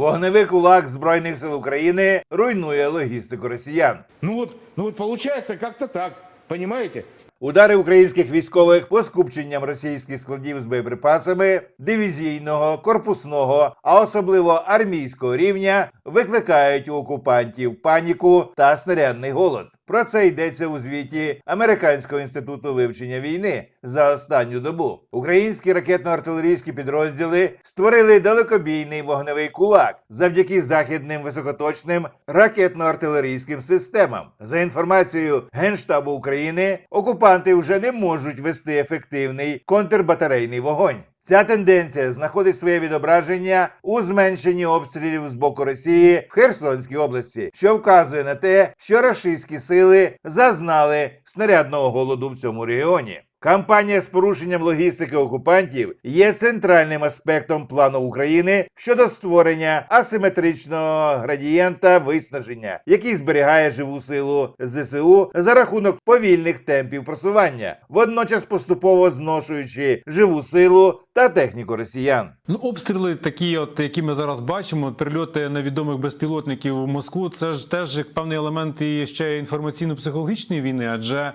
Вогневий кулак Збройних сил України руйнує логістику росіян. Ну от, ну от виходить, как-то так, понимаете? Удари українських військових по скупченням російських складів з боєприпасами дивізійного, корпусного, а особливо армійського рівня викликають у окупантів паніку та снарядний голод. Про це йдеться у звіті Американського інституту вивчення війни за останню добу. Українські ракетно-артилерійські підрозділи створили далекобійний вогневий кулак завдяки західним високоточним ракетно-артилерійським системам. За інформацією Генштабу України, окупанти вже не можуть вести ефективний контрбатарейний вогонь. Ця тенденція знаходить своє відображення у зменшенні обстрілів з боку Росії в Херсонській області, що вказує на те, що рашистські сили зазнали снарядного голоду в цьому регіоні. Кампанія з порушенням логістики окупантів є центральним аспектом плану України щодо створення асиметричного градієнта виснаження, який зберігає живу силу ЗСУ за рахунок повільних темпів просування, водночас поступово зношуючи живу силу та техніку росіян. Ну, обстріли такі, от які ми зараз бачимо, прильоти невідомих безпілотників в Москву. Це ж теж певний елемент і ще інформаційно-психологічної війни, адже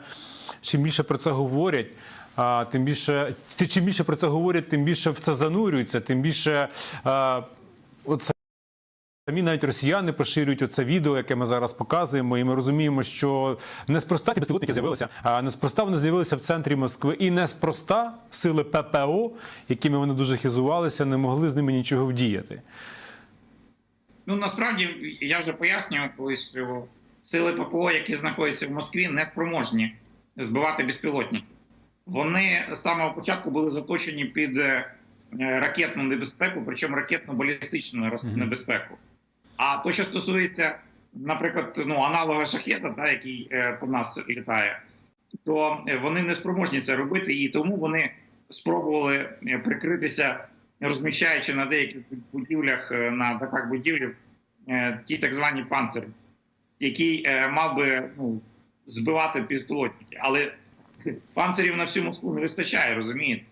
чим більше про це говорять. А тим більше чим більше про це говорять, тим більше в це занурюються, тим більше а, от Самі навіть росіяни поширюють оце відео, яке ми зараз показуємо, і ми розуміємо, що неспроста ці безпілотники з'явилися, а неспроста вони з'явилися в центрі Москви, і неспроста сили ППО, якими вони дуже хизувалися, не могли з ними нічого вдіяти. Ну насправді я вже пояснював колись, що сили ППО, які знаходяться в Москві, не спроможні збивати безпілотники. Вони з самого початку були заточені під е, ракетну небезпеку, причому ракетно-балістичну небезпеку. А то, що стосується, наприклад, ну, аналога шахета, та, який е, по нас літає, то е, вони не спроможні це робити, і тому вони спробували е, прикритися, розміщаючи на деяких будівлях, е, на дахах будівлів, е, ті так звані панцири, який е, мав би ну, збивати безпілотники. Але панцирів на всю Москву не вистачає, розумієте?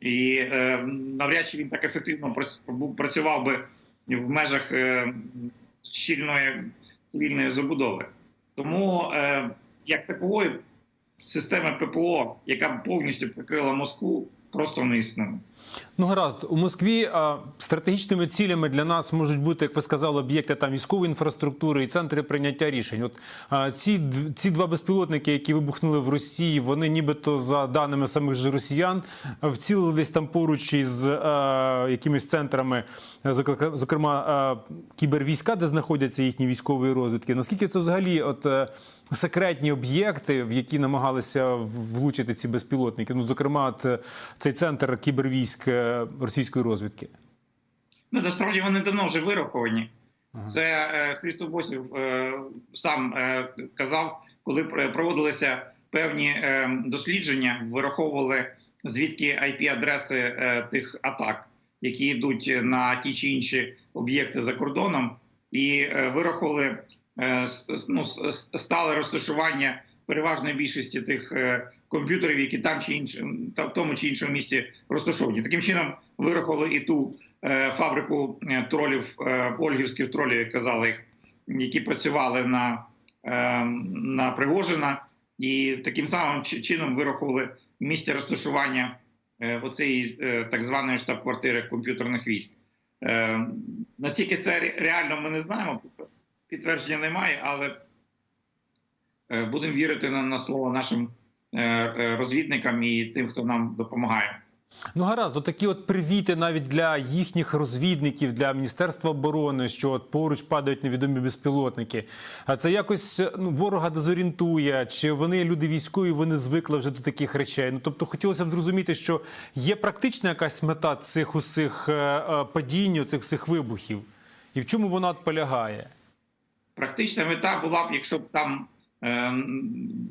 І е, навряд чи він так ефективно прац- працював би в межах е, щільної цивільної забудови. Тому е, як такової системи ППО, яка б повністю прикрила Москву, просто не існує. Ну гаразд, у Москві а, стратегічними цілями для нас можуть бути, як ви сказали, об'єкти там військової інфраструктури і центри прийняття рішень. От а, ці, ці два безпілотники, які вибухнули в Росії, вони нібито за даними самих же росіян вцілились там поруч із а, якимись центрами, зокрема а, кібервійська, де знаходяться їхні військові розвідки. Наскільки це взагалі от е, секретні об'єкти, в які намагалися влучити ці безпілотники? Ну, зокрема, от, е, цей центр кібервійськ е, російської розвідки. Ну, насправді вони давно вже вираховані. Це е, Христо Босів е, сам е, казав, коли проводилися певні е, дослідження, вираховували звідки IP-адреси е, тих атак, які йдуть на ті чи інші об'єкти за кордоном, і е, вирахували е, ну, стале розташування переважної більшості тих е, комп'ютерів, які там чи іншим, в тому чи іншому місці розташовані. Таким чином вирахували і ту е, фабрику е, тролів, ольгівських тролів, як казали їх, які працювали на, на Пригожина, і таким самим чином вирахували місце розташування оцеї так званої штаб-квартири комп'ютерних військ. Наскільки це реально, ми не знаємо. Підтвердження немає, але будемо вірити на, на слово нашим е, е, розвідникам і тим, хто нам допомагає. Ну гаразд, от такі от привіти навіть для їхніх розвідників, для міністерства оборони, що от поруч падають невідомі безпілотники. А це якось ну, ворога дезорієнтує, чи вони люди військові, вони звикли вже до таких речей. Ну тобто хотілося б зрозуміти, що є практична якась мета цих усіх е, е, падінь, цих всіх вибухів, і в чому вона полягає? Практична мета була б, якщо б там е,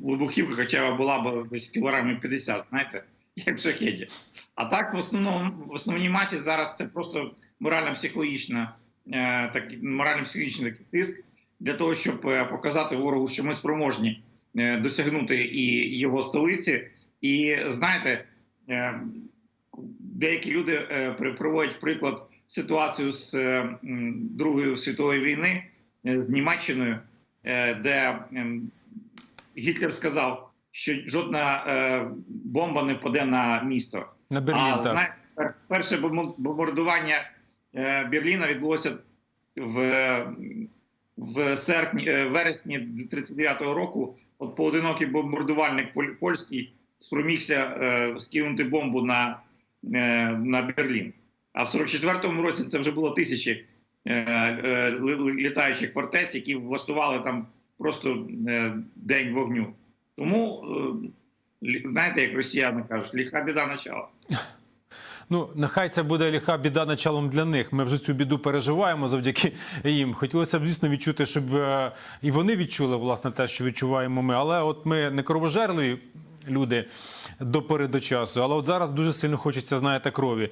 вибухівка хоча була б десь кілограмів 50, знаєте, як в шахеді. А так, в основному в основній масі зараз це просто морально-психологічна, е, так, морально-психологічний такий тиск для того, щоб е, показати ворогу, що ми спроможні е, досягнути і його столиці. І знаєте, е, деякі люди е, при- приводять приклад ситуацію з е, м, Другої світової війни е, з Німеччиною, е, де Гітлер сказав, що жодна е, бомба не впаде на місто. На Берлін, а так. пер- перше бомбардування е, Берліна відбулося в, в серпні, е, вересні 39-го року. От поодинокий бомбардувальник поль- польський спромігся е, скинути бомбу на, е, на Берлін. А в 44-му році це вже було тисячі е, е, літаючих фортець, які влаштували там просто е, день вогню. Тому, е, знаєте, як росіяни кажуть, ліха біда начала. Ну, нехай це буде ліха біда началом для них. Ми вже цю біду переживаємо завдяки їм. Хотілося б, звісно, відчути, щоб е, і вони відчули власне те, що відчуваємо ми. Але от ми не кровожерливі люди до пори до часу. Але от зараз дуже сильно хочеться, знаєте, крові.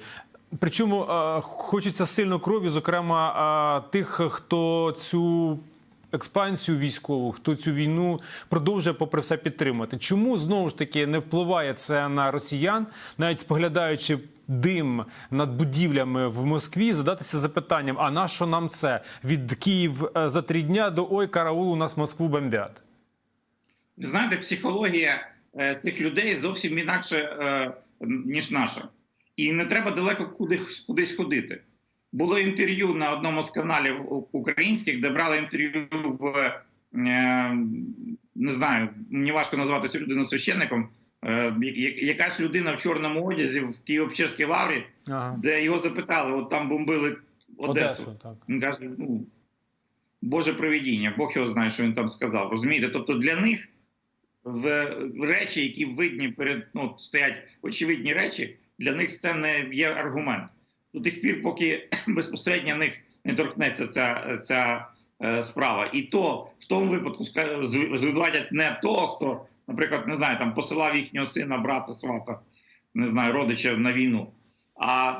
Причому хочеться сильно крові, зокрема тих, хто цю експансію військову, хто цю війну продовжує попри все підтримувати. Чому знову ж таки не впливає це на росіян, навіть споглядаючи дим над будівлями в Москві, задатися запитанням: а на що нам це від Київ е, за три дня до ой, караул, у нас Москву бомбять? Знаєте, психологія е, цих людей зовсім інакше, е, ніж наша. І не треба далеко кудись, кудись ходити. Було інтерв'ю на одному з каналів українських, де брали інтерв'ю в е, не знаю, мені важко назвати цю людину священником. Е, якась людина в чорному одязі в Києво-Печерській лаврі, Ага. де його запитали: от там бомбили Одесу. Одесу, так. Він каже, ну, Боже провидіння, Бог його знає, що він там сказав. Розумієте? Тобто для них в речі, які видні перед ну, стоять очевидні речі, для них це не є аргумент. До тих пір, поки безпосередньо них не торкнеться ця, ця е, справа. І то в тому випадку звинуватять не того, хто, наприклад, не знаю, там посилав їхнього сина, брата, свата, не знаю, родича на війну, а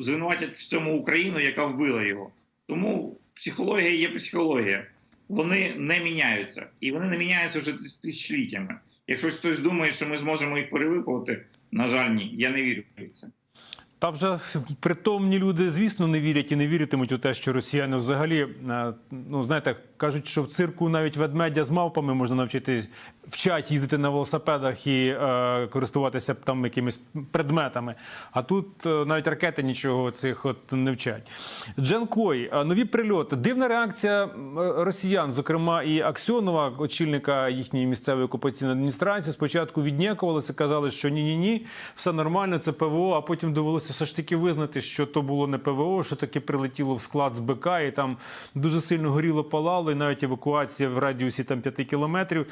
звинуватять в цьому Україну, яка вбила його. Тому психологія є психологія. Вони не міняються. І вони не міняються вже тис- тисячоліттями. Якщо хтось думає, що ми зможемо їх перевиховувати, на жаль, ні. Я не вірю в це. Та вже притомні люди, звісно, не вірять і не віритимуть у те, що росіяни взагалі, е, ну знаєте, кажуть, що в цирку навіть ведмедя з мавпами можна навчити вчать їздити на велосипедах і е, користуватися там якимись предметами. А тут е, навіть ракети нічого цих от не вчать. Джанкой, е, нові прильоти. Дивна реакція е, росіян, зокрема і Аксьонова, очільника їхньої місцевої окупаційної адміністрації, спочатку віднякувалися, казали, що ні, ні, ні, все нормально, це ПВО. А потім довелося все ж таки визнати, що то було не ПВО, що таки прилетіло в склад з БК, і там дуже сильно горіло палало, і навіть евакуація в радіусі там 5 кілометрів.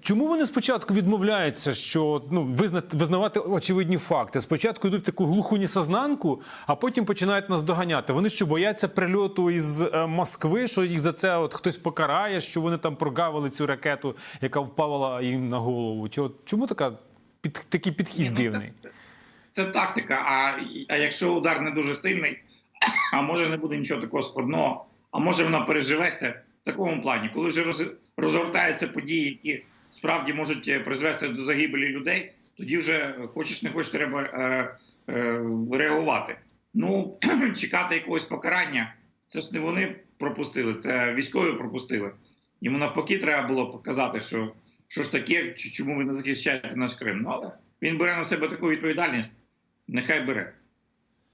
Чому вони спочатку відмовляються, що ну визнати визнавати очевидні факти? Спочатку йдуть в таку глуху несознанку, а потім починають нас доганяти. Вони що бояться прильоту із е, Москви, що їх за це от хтось покарає, що вони там прогавили цю ракету, яка впала їм на голову? Чи от чому така під такий підхід Ні, ну, дивний? Це тактика. А, а якщо удар не дуже сильний, а може не буде нічого такого складного, а може вона переживеться такому плані, коли вже розгортаються події, які справді можуть е, призвести до загибелі людей, тоді вже хочеш не хочеш, треба е, е, реагувати. Ну чекати якогось покарання, це ж не вони пропустили, це військові пропустили. Йому навпаки, треба було показати, що що ж таке, чому ви не захищаєте наш Крим. Ну але він бере на себе таку відповідальність, нехай бере.